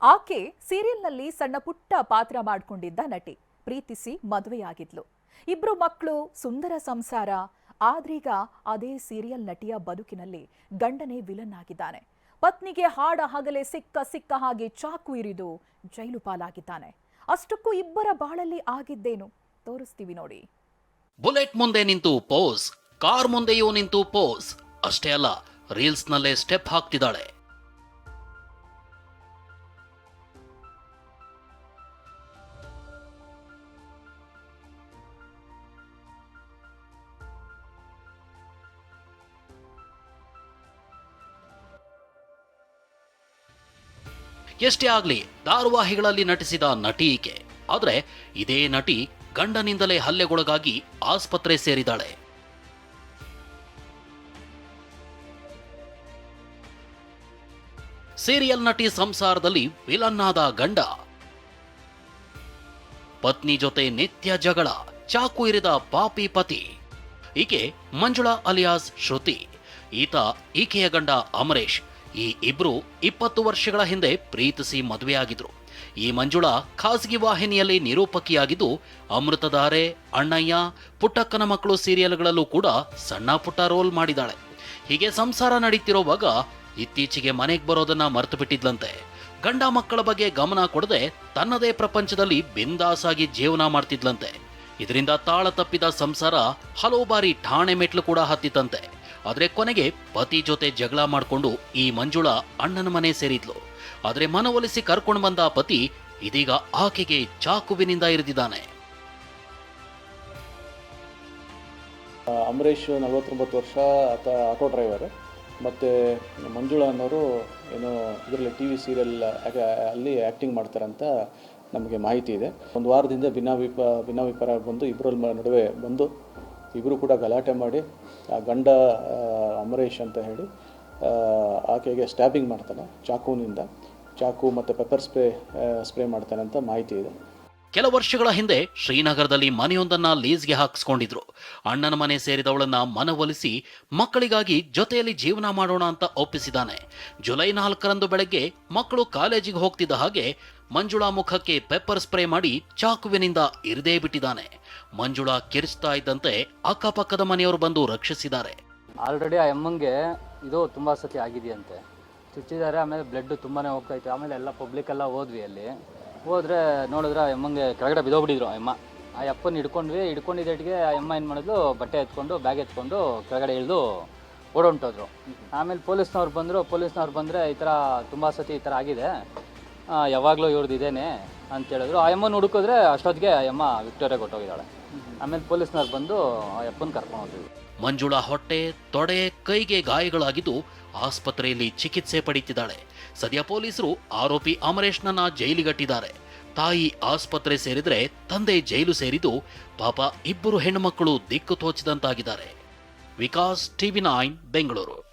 ಆಕೆ ಸೀರಿಯಲ್ನಲ್ಲಿ ಸಣ್ಣ ಪುಟ್ಟ ಪಾತ್ರ ಮಾಡಿಕೊಂಡಿದ್ದ ನಟಿ, ಪ್ರೀತಿಸಿ ಮದುವೆಯಾಗಿದ್ಲು. ಇಬ್ರು ಮಕ್ಕಳು ಸುಂದರ ಸಂಸಾರ, ಆದ್ರೀಗ ಅದೇ ಸೀರಿಯಲ್ ನಟಿಯ ಬದುಕಿನಲ್ಲಿ ಗಂಡನೇ ವಿಲನ್ ಆಗಿದ್ದಾನೆ. ಪತ್ನಿಗೆ ಹಾಡ ಹಗಲೇ ಸಿಕ್ಕ ಸಿಕ್ಕ ಹಾಗೆ ಚಾಕು ಇರಿದು ಜೈಲು ಪಾಲಾಗಿದ್ದಾನೆ. ಅಷ್ಟಕ್ಕೂ ಇಬ್ಬರ ಬಾಳಲ್ಲಿ ಆಗಿದ್ದೇನು? ತೋರಿಸ್ತೀವಿ ನೋಡಿ. ಬುಲೆಟ್ ಮುಂದೆ ನಿಂತು ಪೋಸ್, ಕಾರ್ ಮುಂದೆಯೂ ನಿಂತು ಪೋಸ್. ಅಷ್ಟೇ ಅಲ್ಲ, ರೀಲ್ಸ್ನಲ್ಲೇ ಸ್ಟೆಪ್ ಹಾಕ್ತಿದ್ದಾಳೆ. ಎಷ್ಟೇ ಆಗಲಿ ಧಾರಾವಾಹಿಗಳಲ್ಲಿ ನಟಿಸಿದ ನಟಿ ಈಕೆ. ಆದರೆ ಇದೇ ನಟಿ ಗಂಡನಿಂದಲೇ ಹಲ್ಲೆಗೊಳಗಾಗಿ ಆಸ್ಪತ್ರೆ ಸೇರಿದಾಳೆ ಸೀರಿಯಲ್ ನಟಿ ಸಂಸಾರದಲ್ಲಿ ವಿಲನ್ ಆದ ಗಂಡ. ಪತ್ನಿ ಜೊತೆ ನಿತ್ಯ ಜಗಳ, ಚಾಕು ಇರಿದ ಪಾಪಿ ಪತಿ. ಈಕೆ ಮಂಜುಳಾ ಅಲಿಯಾಸ್ ಶ್ರುತಿ. ಈತ ಈಕೆಯ ಗಂಡ ಅಮರೇಶ್. ಈ ಇಬ್ರು ಇಪ್ಪತ್ತು ವರ್ಷಗಳ ಹಿಂದೆ ಪ್ರೀತಿಸಿ ಮದುವೆಯಾಗಿದ್ರು. ಈ ಮಂಜುಳಾ ಖಾಸಗಿ ವಾಹಿನಿಯಲ್ಲಿ ನಿರೂಪಕಿಯಾಗಿದ್ದು, ಅಮೃತಧಾರೆ, ಅಣ್ಣಯ್ಯ, ಪುಟ್ಟಕ್ಕನ ಮಕ್ಕಳು ಸೀರಿಯಲ್ಗಳಲ್ಲೂ ಕೂಡ ಸಣ್ಣ ಪುಟ್ಟ ರೋಲ್ ಮಾಡಿದ್ದಾಳೆ. ಹೀಗೆ ಸಂಸಾರ ನಡೀತಿರೋವಾಗ ಇತ್ತೀಚೆಗೆ ಮನೆಗೆ ಬರೋದನ್ನ ಮರೆತು ಬಿಟ್ಟಿದ್ಲಂತೆ ಗಂಡ ಮಕ್ಕಳ ಬಗ್ಗೆ ಗಮನ ಕೊಡದೆ ತನ್ನದೇ ಪ್ರಪಂಚದಲ್ಲಿ ಬಿಂದಾಸಾಗಿ ಜೀವನ ಮಾಡ್ತಿದ್ಲಂತೆ. ಇದರಿಂದ ತಾಳ ತಪ್ಪಿದ ಸಂಸಾರ ಹಲವು ಬಾರಿ ಠಾಣೆ ಮೆಟ್ಲು ಕೂಡ ಹತ್ತಿತಂತೆ ಆದ್ರೆ ಕೊನೆಗೆ ಪತಿ ಜೊತೆ ಜಗಳ ಮಾಡಿಕೊಂಡು ಈ ಮಂಜುಳ ಅಣ್ಣನ ಮನೆ ಸೇರಿದ್ಲು. ಆದರೆ ಮನವೊಲಿಸಿ ಕರ್ಕೊಂಡು ಬಂದ ಪತಿ ಇದೀಗ ಆಕೆಗೆ ಚಾಕುವಿನಿಂದ ಇರಿದಿದ್ದಾನೆ. ಅಂಬರೀಷ್ ನಲವತ್ತೊಂಬತ್ತು ವರ್ಷ, ಆತ ಆಟೋ ಡ್ರೈವರ್. ಮತ್ತು ಮಂಜುಳ ಅನ್ನೋರು ಏನೋ ಇದರಲ್ಲಿ ಟಿ ವಿ ಸೀರಿಯಲ್ ಅಲ್ಲಿ ಆ್ಯಕ್ಟಿಂಗ್ ಮಾಡ್ತಾರಂತ ನಮಗೆ ಮಾಹಿತಿ ಇದೆ. ಒಂದು ವಾರದಿಂದ ಭಿನ್ನಾಭಿಪ ಭಿನ್ನಾಭಿಪ್ರಾಯ ಬಂದು ಇಬ್ಬರಲ್ಲಿ ನಡುವೆ ಬಂದು ಇಬ್ಬರು ಕೂಡ ಗಲಾಟೆ ಮಾಡಿ, ಆ ಗಂಡ ಅಮರೇಶ್ ಅಂತ ಹೇಳಿ ಆಕೆಗೆ ಸ್ಟ್ಯಾಬಿಂಗ್ ಮಾಡ್ತಾನೆ ಚಾಕುವಿನಿಂದ ಚಾಕು ಮತ್ತು ಪೆಪ್ಪರ್ ಸ್ಪ್ರೇ ಸ್ಪ್ರೇ ಮಾಡ್ತಾನೆ ಅಂತ ಮಾಹಿತಿ ಇದೆ. ಕೆಲ ವರ್ಷಗಳ ಹಿಂದೆ ಶ್ರೀನಗರದಲ್ಲಿ ಮನೆಯೊಂದನ್ನ ಲೀಸ್ಗೆ ಹಾಕಿಸ್ಕೊಂಡಿದ್ರು. ಅಣ್ಣನ ಮನೆ ಸೇರಿದವಳನ್ನ ಮನವೊಲಿಸಿ ಮಕ್ಕಳಿಗಾಗಿ ಜೊತೆಯಲ್ಲಿ ಜೀವನ ಮಾಡೋಣ ಅಂತ ಒಪ್ಪಿಸಿದಾನೆ ಜುಲೈ ನಾಲ್ಕರಂದು ಬೆಳಗ್ಗೆ ಮಕ್ಕಳು ಕಾಲೇಜಿಗೆ ಹೋಗ್ತಿದ್ದ ಹಾಗೆ ಮಂಜುಳಾ ಮುಖಕ್ಕೆ ಪೆಪ್ಪರ್ ಸ್ಪ್ರೇ ಮಾಡಿ ಚಾಕುವಿನಿಂದ ಇರಿದೇ ಬಿಟ್ಟಿದ್ದಾನೆ. ಮಂಜುಳಾ ಕಿರಿಸ್ತಾ ಇದ್ದಂತೆ ಅಕ್ಕಪಕ್ಕದ ಮನೆಯವರು ಬಂದು ರಕ್ಷಿಸಿದ್ದಾರೆ. ಆಲ್ರೆಡಿ ಆ ಎಮ್ಮಂಗೆ ಇದು ತುಂಬ ಸತಿ ಆಗಿದೆಯಂತೆ. ಚುಚ್ಚಿದ್ದಾರೆ, ಆಮೇಲೆ ಬ್ಲಡ್ ತುಂಬಾ ಹೋಗ್ತೈತೆ. ಆಮೇಲೆ ಎಲ್ಲ ಪಬ್ಲಿಕ್ ಎಲ್ಲ ಹೋದ್ವಿ ಅಲ್ಲಿ. ಹೋದ್ರೆ ನೋಡಿದ್ರೆ ಆ ಎಮ್ಮಂಗೆ ಕೆಳಗಡೆ ಬಿದ್ದೋಗ್ಬಿಟ್ಟಿದ್ರು ಆ ಎಮ್ಮ ಆ ಅಪ್ಪನ ಹಿಡ್ಕೊಂಡ್ವಿ ಹಿಡ್ಕೊಂಡಿದ್ದೆಟ್ಗೆ ಆ ಎಮ್ಮ ಏನು ಮಾಡಿದ್ಲು? ಬಟ್ಟೆ ಎತ್ಕೊಂಡು ಬ್ಯಾಗ್ ಎತ್ಕೊಂಡು ಕೆಳಗಡೆ ಇಳಿದು ಓಡೋಂಟೋದ್ರು. ಆಮೇಲೆ ಪೊಲೀಸ್ನವ್ರು ಬಂದರು. ಪೊಲೀಸ್ನವ್ರು ಬಂದರೆ ಈ ಥರ ತುಂಬ ಸತಿ ಈ ಥರ ಆಗಿದೆ. ಯಾವಾಗಲೂ ಇವ್ರದ್ದು ಇದೇನೆ ಅಂತ ಹೇಳಿದ್ರು. ಆ ಎಮ್ಮನ ಹುಡುಕಿದ್ರೆ ಅಷ್ಟೊತ್ತಿಗೆ ಆ ವಿಕ್ಟೋರಿಯಾ ಕೊಟ್ಟೋಗಿದ್ದಾಳೆ. ಆಮೇಲೆ ಪೊಲೀಸ್ನವ್ರು ಬಂದು ಆ ಕರ್ಕೊಂಡು ಹೋದ್ರು. ಮಂಜುಳಾ ಹೊಟ್ಟೆ ತೊಡೆ ಕೈಗೆ ಗಾಯಗಳಾಗಿದ್ದು ಆಸ್ಪತ್ರೆಯಲ್ಲಿ ಚಿಕಿತ್ಸೆ ಪಡೆಯುತ್ತಿದ್ದಾಳೆ ಸದ್ಯ ಪೊಲೀಸರು ಆರೋಪಿ ಅಮರೇಶ್ನನ್ನ ಜೈಲಿಗಟ್ಟಿದ್ದಾರೆ. ತಾಯಿ ಆಸ್ಪತ್ರೆ ಸೇರಿದ್ರೆ ತಂದೆ ಜೈಲು ಸೇರಿದ್ದು ಪಾಪ ಇಬ್ಬರು ಹೆಣ್ಣುಮಕ್ಕಳು ದಿಕ್ಕು ತೋಚಿದಂತಾಗಿದ್ದಾರೆ. Vikas TV nine, Bengaluru.